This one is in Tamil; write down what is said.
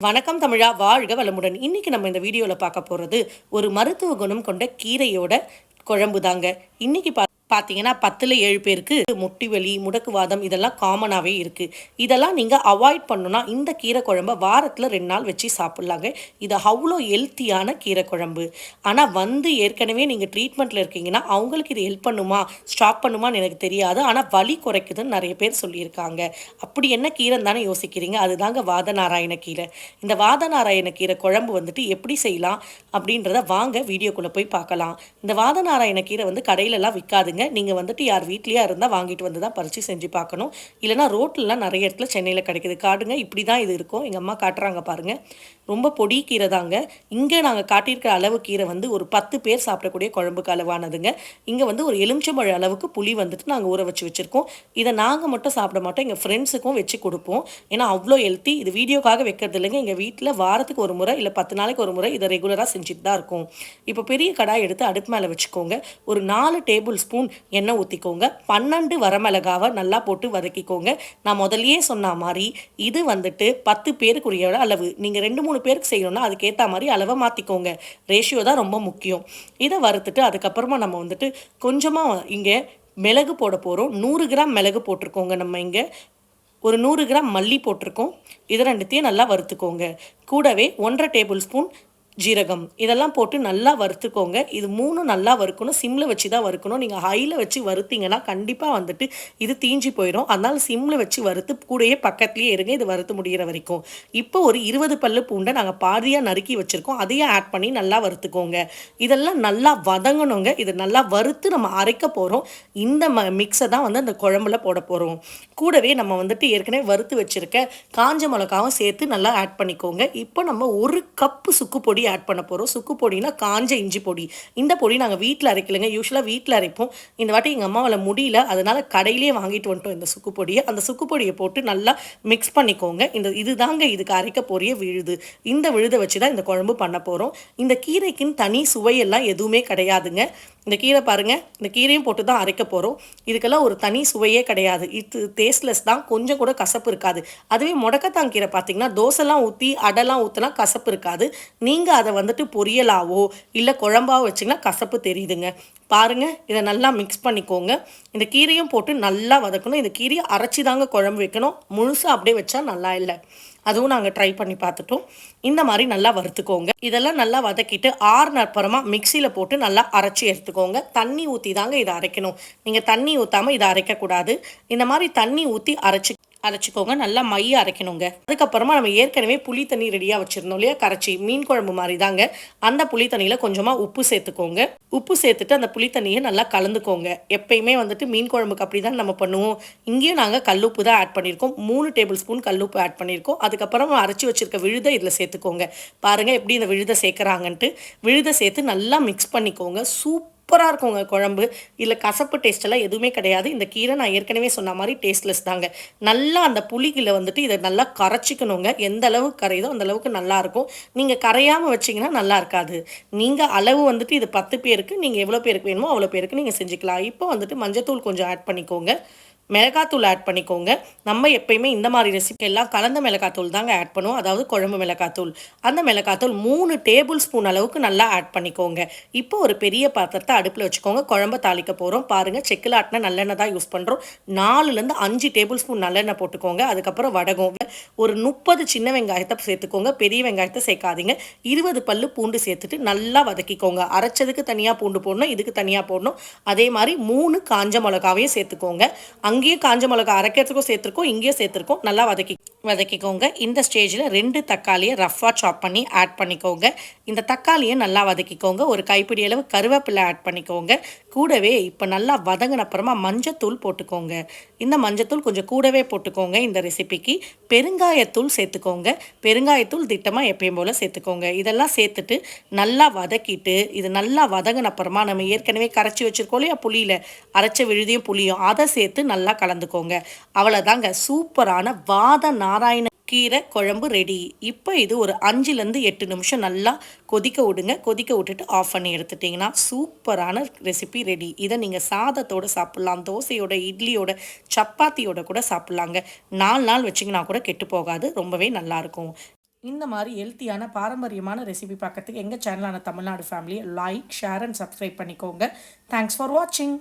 வணக்கம் தமிழா வாழ்க வளமுடன். இன்னைக்கு நம்ம இந்த வீடியோவில் பார்க்க போகிறது ஒரு மருத்துவ குணம் கொண்ட கீரையோட குழம்பு தாங்க இன்னைக்கு பா பார்த்தீங்கன்னா பத்தில் ஏழு பேருக்கு முட்டி வலி முடக்குவாதம் இதெல்லாம் காமனாகவே இருக்குது இதெல்லாம் நீங்கள் அவாய்ட் பண்ணணும்னா இந்த கீரை குழம்ப வாரத்தில் ரெண்டு நாள் வச்சு சாப்பிட்லாங்க. இது அவ்வளோ ஹெல்த்தியான கீரை குழம்பு. ஆனால் வந்து ஏற்கனவே நீங்கள் ட்ரீட்மெண்ட்டில் இருக்கீங்கன்னா அவங்களுக்கு இது ஹெல்ப் பண்ணுமா ஸ்டாப் பண்ணுமான்னு எனக்கு தெரியாது. ஆனால் வலி குறைக்குதுன்னு நிறைய பேர் சொல்லியிருக்காங்க. அப்படி என்ன கீரை தானே யோசிக்கிறீங்க? அதுதாங்க வாத நாராயண கீரை. இந்த வாத நாராயண கீரை குழம்பு வந்துட்டு எப்படி செய்யலாம் அப்படின்றத வாங்க வீடியோக்குள்ளே போய் பார்க்கலாம். இந்த வாத நாராயண கீரை வந்து கடையிலலாம் விற்காதுங்க. நீங்கள் வந்துட்டு யார் வீட்லேயா இருந்தால் வாங்கிட்டு வந்து தான் பறித்து செஞ்சு பார்க்கணும் இல்லைனா ரோட்லலாம் நிறைய இடத்துல சென்னையில் கிடைக்குது. காடுங்க இப்படி தான் இது இருக்கும். எங்கள் அம்மா காட்டுறாங்க பாருங்கள் ரொம்ப பொடி கீரை தாங்க. இங்கே நாங்கள் காட்டியிருக்கிற அளவு கீரை வந்து ஒரு பத்து பேர் சாப்பிடக்கூடிய குழம்புக்கு அளவானதுங்க. இங்கே வந்து ஒரு எலுமிச்சம்பழ அளவுக்கு புளி வந்துட்டு நாங்கள் ஊற வச்சு வச்சுருக்கோம். இதை நாங்கள் மட்டும் சாப்பிட மாட்டோம். எங்கள் ஃப்ரெண்ட்ஸுக்கும் வச்சு கொடுப்போம். ஏன்னா அவ்வளோ ஹெல்த்தி இது வீடியோக்காக வைக்கிறது இல்லைங்க. எங்கள் வீட்டில் வாரத்துக்கு ஒரு முறை இல்லை பத்து நாளைக்கு ஒரு முறை இதை ரெகுலராக செஞ்சுட்டு தான் இருக்கும். இப்போ பெரிய கடாய் எடுத்து அடுப்பு மேலே வச்சுக்கோங்க. ஒரு நாலு டேபிள் ஸ்பூன் எண்ணெய் ஊற்றிக்கோங்க பன்னெண்டு வரமிளகாவை நல்லா போட்டு வதக்கிக்கோங்க. நான் முதலியே சொன்ன மாதிரி இது வந்துட்டு பத்து பேருக்குரிய அளவு. நீங்கள் ரெண்டு மூணு பேருக்கு செய்யணும்னா அதுக்கேற்ற மாதிரி அளவை மாற்றிக்கோங்க ரேஷியோ தான் ரொம்ப முக்கியம். இதை வறுத்துட்டு அதுக்கப்புறமா நம்ம வந்துட்டு கொஞ்சமாக இங்கே மிளகு போட போகிறோம் நூறு கிராம் மிளகு போட்டிருக்கோங்க நம்ம இங்கே. ஒரு நூறு கிராம் மல்லி போட்டிருக்கோம். இது ரெண்டுத்தையும் நல்லா வறுத்துக்கோங்க. கூடவே ஒன்றரை டேபிள் ஸ்பூன் ஜீரகம். இதெல்லாம் போட்டு நல்லா வறுத்துக்கோங்க. இது மூணும் நல்லா வறுக்கணும். சிம்மில் வச்சு தான் வறுக்கணும். நீங்கள் ஹையில் வச்சு வறுத்தீங்கன்னா கண்டிப்பாக வந்துட்டு இது தீஞ்சு போயிடும் அதனால் சிம்மில் வச்சு வறுத்து கூடயே பக்கத்துலேயே இருங்க. இது வறுத்து முடிகிற வரைக்கும். இப்போ ஒரு இருபது பல்லு பூண்டை நாங்கள் பாதியாக நறுக்கி வச்சுருக்கோம். அதையும் ஆட் பண்ணி நல்லா வறுத்துக்கோங்க. இதெல்லாம் நல்லா வதங்கணுங்க. இது நல்லா வறுத்து நம்ம அரைக்க போகிறோம் இந்த ம மிக்ஸை தான் வந்து அந்த குழம்புல போட போகிறோம் கூடவே நம்ம வந்துட்டு ஏற்கனவே வறுத்து வச்சுருக்க காஞ்ச மிளகாவும் சேர்த்து நல்லா ஆட் பண்ணிக்கோங்க. இப்போ நம்ம ஒரு கப்பு சுக்கு பொடி ஆட் பண்ண போகிறோம் சுக்கு பொடினா காஞ்ச இஞ்சி பொடி. இந்த பொடி நாங்கள் வீட்டில் அரைக்கலைங்க. யூஸ்வலாக வீட்டில் அரைப்போம். இந்த வாட்டி எங்கள் அம்மாவால் முடியல. அதனால் கடையிலே வாங்கிட்டு வந்துட்டோம் இந்த சுக்கு பொடியை. அந்த சுக்கு பொடியை போட்டு நல்லா மிக்ஸ் பண்ணிக்கோங்க. இந்த இதுதாங்க இதுக்கு அரைக்க போறிய விழுது. இந்த விழுதை வச்சு தான் இந்த குழம்பு பண்ண போகிறோம் இந்த கீரைக்குன்னு தனி சுவையெல்லாம் எதுவுமே கிடையாதுங்க. இந்த கீரை பாருங்கள் இந்த கீரையும் போட்டு தான் அரைக்க போகிறோம் இதுக்கெல்லாம் ஒரு தனி சுவையே கிடையாது. இது டேஸ்ட்லெஸ் தான். கொஞ்சம் கூட கசப்பு இருக்காது. அதுவே முடக்கத்தான் கீரை பார்த்தீங்கன்னா தோசைலாம் ஊற்றி அடைலாம் ஊற்றினா கசப்பு இருக்காது. நீங்கள் அதை வந்துட்டு பொரியலாவோ இல்லை குழம்பாவோ வச்சிங்கன்னா கசப்பு தெரியுதுங்க. பாருங்கள் இதை நல்லா மிக்ஸ் பண்ணிக்கோங்க. இந்த கீரையும் போட்டு நல்லா வதக்கணும். இந்த கீரையை அரைச்சி தாங்க குழம்பு வைக்கணும். முழுசாக அப்படியே வச்சா நல்லா இல்லை. அதுவும் நாங்கள் ட்ரை பண்ணி பார்த்துட்டோம். இந்த மாதிரி நல்லா வறுத்துக்கோங்க. இதெல்லாம் நல்லா வதக்கிட்டு ஆறுன அப்புறமா மிக்சியில் போட்டு நல்லா அரைச்சி எடுத்துக்கோங்க. தண்ணி ஊற்றி தாங்க இதை அரைக்கணும். நீங்கள் தண்ணி ஊற்றாமல் இதை அரைக்கக்கூடாது. இந்த மாதிரி தண்ணி ஊற்றி அரைச்சி அரைச்சிக்கோங்க. நல்லா மைய அரைக்கணுங்க. அதுக்கப்புறமா நம்ம ஏற்கனவே புளி தண்ணி ரெடியாக வச்சுருந்தோம் இல்லையா? கரைச்சி மீன் குழம்பு மாதிரி தாங்க. அந்த புளி தண்ணியில் கொஞ்சமாக உப்பு சேர்த்துக்கோங்க. உப்பு சேர்த்துட்டு அந்த புளி தண்ணியை நல்லா கலந்துக்கோங்க. எப்பயுமே வந்துட்டு மீன் குழம்புக்கு அப்படி தான் நம்ம பண்ணுவோம். இங்கேயும் நாங்கள் கல்லுப்பு தான் ஆட் பண்ணியிருக்கோம். மூணு டேபிள் ஸ்பூன் கல்லுப்பு ஆட் பண்ணியிருக்கோம். அதுக்கப்புறம் அரைச்சி வச்சிருக்க விழுதை இதில் சேர்த்துக்கோங்க. பாருங்கள் எப்படி இந்த விழுதை சேர்க்குறாங்கன்ட்டு. விழுதை சேர்த்து நல்லா மிக்ஸ் பண்ணிக்கோங்க. சூப் சூப்பராக இருக்குங்க குழம்பு. இதில் கசப்பு டேஸ்டெல்லாம் எதுவுமே கிடையாது. இந்த கீரை நான் ஏற்கனவே சொன்ன மாதிரி டேஸ்ட்லெஸ் தாங்க. நல்லா அந்த புளிகளை வந்துட்டு இதை நல்லா கரைச்சிக்கணுங்க. எந்த அளவுக்கு கரையுதோ அந்த அளவுக்கு நல்லாயிருக்கும் நீங்கள் கரையாமல் வச்சிங்கன்னா நல்லா இருக்காது. நீங்கள் அளவு வந்துட்டு இது பத்து பேருக்கு நீங்கள் எவ்வளோ பேருக்கு வேணுமோ அவ்வளோ பேருக்கு நீங்கள் செஞ்சுக்கலாம். இப்போ வந்துட்டு மஞ்சத்தூள் கொஞ்சம் ஆட் பண்ணிக்கோங்க. மிளகாத்தூள் ஆட் பண்ணிக்கோங்க. நம்ம எப்பயுமே இந்த மாதிரி ரெசிபி எல்லாம் கலந்த மிளகாத்தூள் தாங்க ஆட் பண்ணுவோம். அதாவது குழம்பு மிளகாத்தூள். அந்த மிளகாத்தூள் மூணு டேபிள் ஸ்பூன் அளவுக்கு நல்லா ஆட் பண்ணிக்கோங்க. இப்போ ஒரு பெரிய பாத்திரத்தை அடுப்பில் வச்சுக்கோங்க. குழம்ப தாளிக்க போகிறோம் பாருங்கள் செக்கில் ஆட்டின நல்லெண்ணெய் தான் யூஸ் பண்ணுறோம் நாலுலேருந்து அஞ்சு டேபிள் ஸ்பூன் நல்லெண்ணெய் போட்டுக்கோங்க. அதுக்கப்புறம் வடகம். ஒரு முப்பது சின்ன வெங்காயத்தை சேர்த்துக்கோங்க. பெரிய வெங்காயத்தை சேர்க்காதீங்க. இருபது பல்லு பூண்டு சேர்த்துட்டு நல்லா வதக்கிக்கோங்க. அரைச்சதுக்கு தனியாக பூண்டு போடணும். இதுக்கு தனியாக போடணும். அதே மாதிரி மூணு காஞ்ச மிளகாவையும் சேர்த்துக்கோங்க. அங்கே அங்கேயும் காஞ்ச மிளகா அரைக்கிறதுக்கும் சேர்த்துருக்கோம் இங்கேயும் சேர்த்துருக்கோம். நல்லா வதக்கி வதக்கிக்கோங்க. இந்த ஸ்டேஜில் ரெண்டு தக்காளியை ரஃப்பாக சாப் பண்ணி ஆட் பண்ணிக்கோங்க. இந்த தக்காளியை நல்லா வதக்கிக்கோங்க. ஒரு கைப்பிடி அளவு கருவேப்பிலை ஆட் பண்ணிக்கோங்க. கூடவே இப்போ நல்லா வதங்கின அப்புறமா மஞ்சத்தூள் போட்டுக்கோங்க. இந்த மஞ்சத்தூள் கொஞ்சம் கூடவே போட்டுக்கோங்க இந்த ரெசிபிக்கு பெருங்காயத்தூள் சேர்த்துக்கோங்க. பெருங்காயத்தூள் திட்டமாக எப்பயும் போல் சேர்த்துக்கோங்க. இதெல்லாம் சேர்த்துட்டு நல்லா வதக்கிட்டு இது நல்லா வதங்கின அப்புறமா நம்ம ஏற்கனவே கரைச்சி வச்சுருக்கோம் இல்லையா புளியில். அரைச்ச விழுதியும் புளியும். அதை சேர்த்து நல்லா நல்லா கலந்துக்கோங்க. அவ்வளோதாங்க சூப்பரான வாத நாராயண கீரை குழம்பு ரெடி இப்போ இது ஒரு அஞ்சுலேருந்து எட்டு நிமிஷம் நல்லா கொதிக்க விடுங்க. கொதிக்க விட்டுட்டு ஆஃப் பண்ணி எடுத்துட்டிங்கன்னா சூப்பரான ரெசிபி ரெடி இதை நீங்கள் சாதத்தோடு சாப்பிட்லாம். தோசையோட இட்லியோட சப்பாத்தியோட கூட சாப்பிட்லாங்க. நாலு நாள் வச்சிங்கன்னா கூட கெட்டு போகாது. ரொம்பவே நல்லாயிருக்கும் இந்த மாதிரி ஹெல்த்தியான பாரம்பரியமான ரெசிபி பார்க்கறதுக்கு எங்கள் சேனலான தமிழ்நாடு ஃபேமிலியை லைக் ஷேர் அண்ட் சப்ஸ்கிரைப் பண்ணிக்கோங்க. தேங்க்ஸ் ஃபார் வாட்சிங்